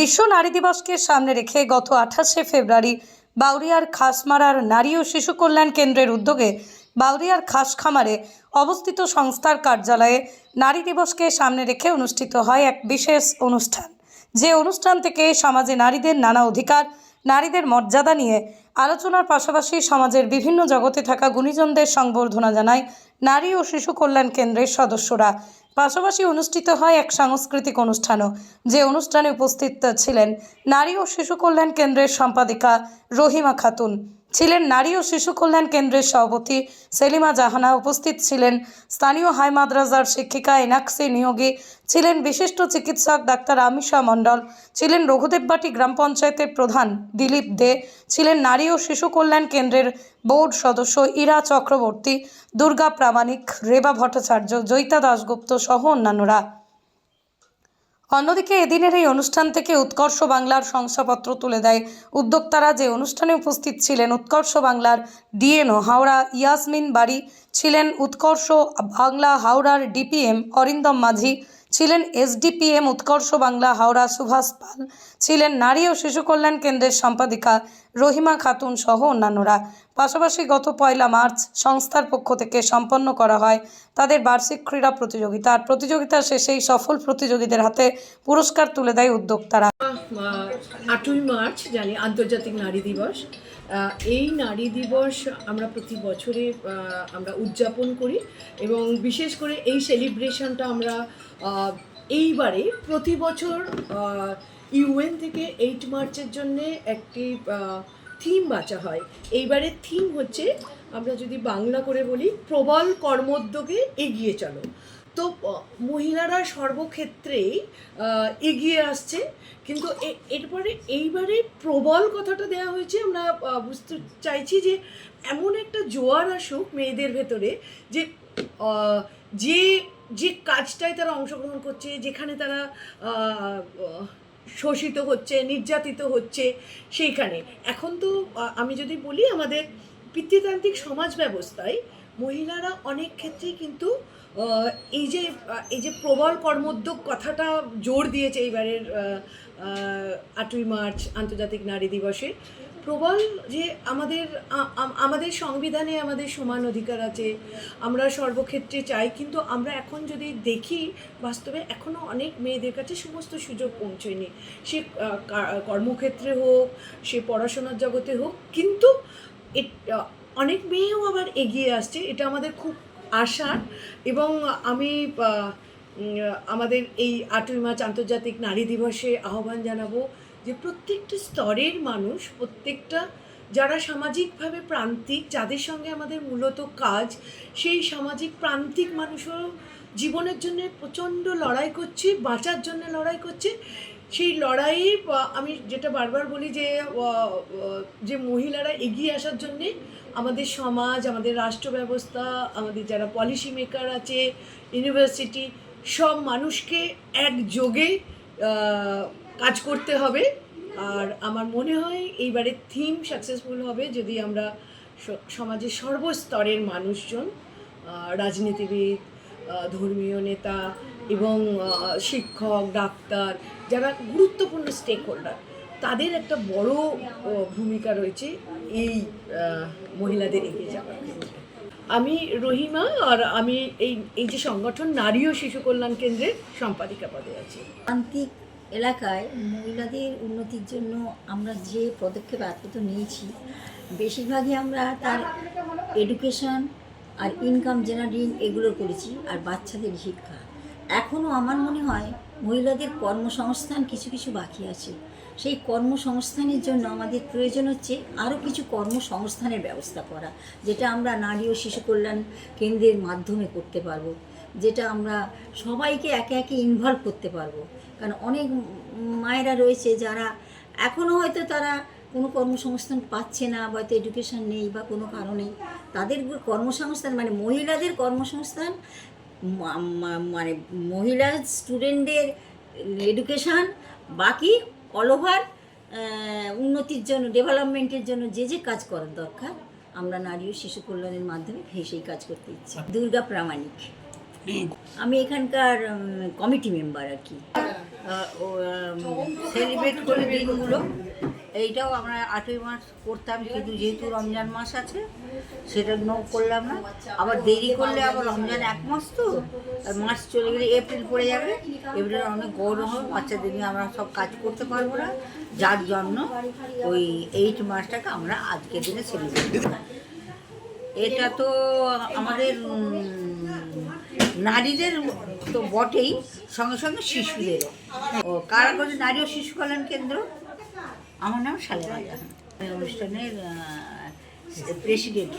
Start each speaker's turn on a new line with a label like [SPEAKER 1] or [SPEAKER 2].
[SPEAKER 1] বিশ্ব নারী দিবসকে সামনে রেখে গত আঠাশে ফেব্রুয়ারি বাউরিয়ার খাসমারার নারী ও শিশু কল্যাণ কেন্দ্রের উদ্যোগে বাউরিয়ার খাস খামারে অবস্থিত সংস্থার কার্যালয়ে নারী দিবসকে সামনে রেখে অনুষ্ঠিত হয় এক বিশেষ অনুষ্ঠান। যে অনুষ্ঠান থেকে সমাজে নারীদের নানা অধিকার, নারীদের মর্যাদা নিয়ে আলোচনার পাশাপাশি সমাজের বিভিন্ন জগতে থাকা গুণীজনদের সংবর্ধনা জানায় নারী ও শিশু কল্যাণ কেন্দ্রের সদস্যরা। পাশাপাশি অনুষ্ঠিত হয় এক সাংস্কৃতিক অনুষ্ঠানও। যে অনুষ্ঠানে উপস্থিত ছিলেন নারী ও শিশু কল্যাণ কেন্দ্রের সম্পাদিকা রহিমা খাতুন। ছিলেন নারী ও শিশু কল্যাণ কেন্দ্রের সভাপতি সেলিমা জাহানা। উপস্থিত ছিলেন স্থানীয় হাই মাদ্রাসার শিক্ষিকা এনাক্সি নিয়োগী, ছিলেন বিশিষ্ট চিকিৎসক ডাক্তার আমিষা মণ্ডল, ছিলেন রঘুদেববাটি গ্রাম পঞ্চায়েতের প্রধান দিলীপ দে, ছিলেন নারী ও শিশু কল্যাণ কেন্দ্রের বোর্ড সদস্য ইরা চক্রবর্তী, দুর্গা প্রামাণিক, রেবা ভট্টাচার্য, জয়িতা দাশগুপ্ত সহ অন্যান্যরা। অন্যদিকে এদিনের এই অনুষ্ঠান থেকে উৎকর্ষ বাংলার শংসাপত্র তুলে দেয় উদ্যোক্তারা যে অনুষ্ঠানে উপস্থিত ছিলেন উৎকর্ষ বাংলার ডিএনও হাওড়া ইয়াসমিন বাড়ি, ছিলেন উৎকর্ষ বাংলা হাওড়ার ডিপিএম অরিন্দম মাঝি ছিলেন এসডিপিএম উৎকর্ষ বাংলা, হাওড়া সুভাষ পাল। ছিলেন নারী ও শিশু কল্যাণ কেন্দ্রের সম্পাদিকা রহিমা খাতুন সহ অন্যান্যরা। পাশাপাশি গত পয়লা মার্চ সংস্থার পক্ষ থেকে সম্পন্ন করা হয় তাদের বার্ষিক ক্রীড়া প্রতিযোগিতা। আর প্রতিযোগিতা শেষেই সফল প্রতিযোগীদের হাতে পুরস্কার তুলে দেয় উদ্যোক্তারা।
[SPEAKER 2] আটই মার্চ, জানি, আন্তর্জাতিক নারী দিবস। এই নারী দিবস আমরা প্রতি বছরে আমরা উদযাপন করি এবং বিশেষ করে এই সেলিব্রেশনটা আমরা এইবারে প্রতি বছর ইউএন থেকে এইট মার্চের জন্যে একটি থিম বাঁচা হয়। এইবারের থিম হচ্ছে, আমরা যদি বাংলা করে বলি, প্রবল কর্মোদ্যোগে এগিয়ে চলো। তো মহিলারা সর্বক্ষেত্রেই এগিয়ে আসছে। কিন্তু এরপরে এইবারে প্রবল কথাটা দেওয়া হয়েছে। আমরা বুঝতে চাইছি যে, এমন একটা জোয়ার আসুক মেয়েদের ভেতরে যে যে যে কাজটায় তারা অংশগ্রহণ করছে, যেখানে তারা শোষিত হচ্ছে, নির্যাতিত হচ্ছে, সেইখানে। এখন তো আমি যদি বলি আমাদের পিতৃতান্ত্রিক সমাজ ব্যবস্থায় মহিলারা অনেক ক্ষেত্রেই কিন্তু এই যে এই যে প্রবল কর্মোদ্যোগ কথাটা জোর দিয়েছে এইবারের আটই মার্চ আন্তর্জাতিক নারী দিবসে, প্রবল যে আমাদের আমাদের সংবিধানে আমাদের সমান অধিকার আছে, আমরা সর্বক্ষেত্রে চাই, কিন্তু আমরা এখন যদি দেখি বাস্তবে এখনও অনেক মেয়েদের কাছে সমস্ত সুযোগ পৌঁছয়নি সে কর্মক্ষেত্রে হোক, সে পড়াশোনার জগতে হোক, কিন্তু অনেক মেয়েও আবার এগিয়ে আসছে, এটা আমাদের খুব আশার এবং আমি আমাদের এই আটই মার্চ আন্তর্জাতিক নারী দিবসে আহ্বান জানাব যে প্রত্যেকটা স্তরের মানুষ, প্রত্যেকটা যারা সামাজিকভাবে প্রান্তিক, যাদের সঙ্গে আমাদের মূলত কাজ, সেই সামাজিক প্রান্তিক মানুষও জীবনের জন্য প্রচণ্ড লড়াই করছে, বাঁচার জন্য লড়াই করছে। সেই লড়াইয়ে আমি যেটা বারবার বলি যে যে মহিলারা এগিয়ে আসার জন্যে আমাদের সমাজ, আমাদের রাষ্ট্র ব্যবস্থা আমাদের যারা পলিসি মেকার আছে ইউনিভার্সিটি সব মানুষকে একযোগে কাজ করতে হবে। আর আমার মনে হয় এইবারের থিম সাকসেসফুল হবে যদি আমরা সমাজের সর্বস্তরের মানুষজন রাজনীতিবিদ ধর্মীয় নেতা এবং শিক্ষক, ডাক্তার, যারা গুরুত্বপূর্ণ স্টেক হোল্ডার তাদের একটা বড় ভূমিকা রয়েছে এই মহিলাদের এগিয়ে যাওয়ার আমি রহিমা আর আমি এই এই যে সংগঠন নারী ও শিশু কল্যাণ কেন্দ্রের সম্পাদিকা পদে আছি।
[SPEAKER 3] প্রান্তিক এলাকায় মহিলাদের উন্নতির জন্য আমরা যে পদক্ষেপ এত নিয়েছি, বেশিরভাগই আমরা তার এডুকেশন আর ইনকাম জেনারেটিং এগুলো করেছি, আর বাচ্চাদের শিক্ষা। এখনও আমার মনে হয় মহিলাদের কর্মসংস্থান কিছু কিছু বাকি আছে। সেই কর্মসংস্থানের জন্য আমাদের প্রয়োজন হচ্ছে আরও কিছু কর্মসংস্থানের ব্যবস্থা করা, যেটা আমরা নারী ও শিশু কল্যাণ কেন্দ্রের মাধ্যমে করতে পারব, যেটা আমরা সবাইকে একে একে ইনভলভ করতে পারব। কারণ অনেক মায়েরা রয়েছে যারা এখনও হয়তো তারা কোনো কর্মসংস্থান পাচ্ছে না, বা হয়তো এডুকেশন নেই, বা কোনো কারণে তাদের কর্মসংস্থান মানে মহিলাদের কর্মসংস্থান মানে মহিলা স্টুডেন্টদের এডুকেশান, বাকি অল ওভার উন্নতির জন্য, ডেভেলপমেন্টের জন্য যে যে কাজ করার দরকার, আমরা নারী ও শিশু কল্যাণের মাধ্যমে সেই কাজ করতে ইচ্ছি। দুর্গা প্রামাণিক। আমি এখানকার কমিটি মেম্বার আর কি।
[SPEAKER 4] সেলিব্রেট করি দিনগুলো। এইটাও আমরা আটই মাস করতাম, কিন্তু যেহেতু রমজান মাস আছে, সেটা নো করলাম না। আবার দেরি করলে আবার রমজান এক মাস তো মাস চলে গেলে এপ্রিল পড়ে যাবে। এপ্রিল অনেক গরম হবে বাচ্চাদের নিয়ে আমরা সব কাজ করতে পারব না। যার জন্য ওই এইট মাসটাকে আমরা আজকের দিনে সেলিব্রেট এটা তো আমাদের নারীদের তো বটেই, সঙ্গে সঙ্গে শিশুদেরও ও কারাগজ নারী ও শিশু কল্যাণ কেন্দ্র? আমার নাম শালেমা জাহান অনুষ্ঠানের প্রেসিডেন্ট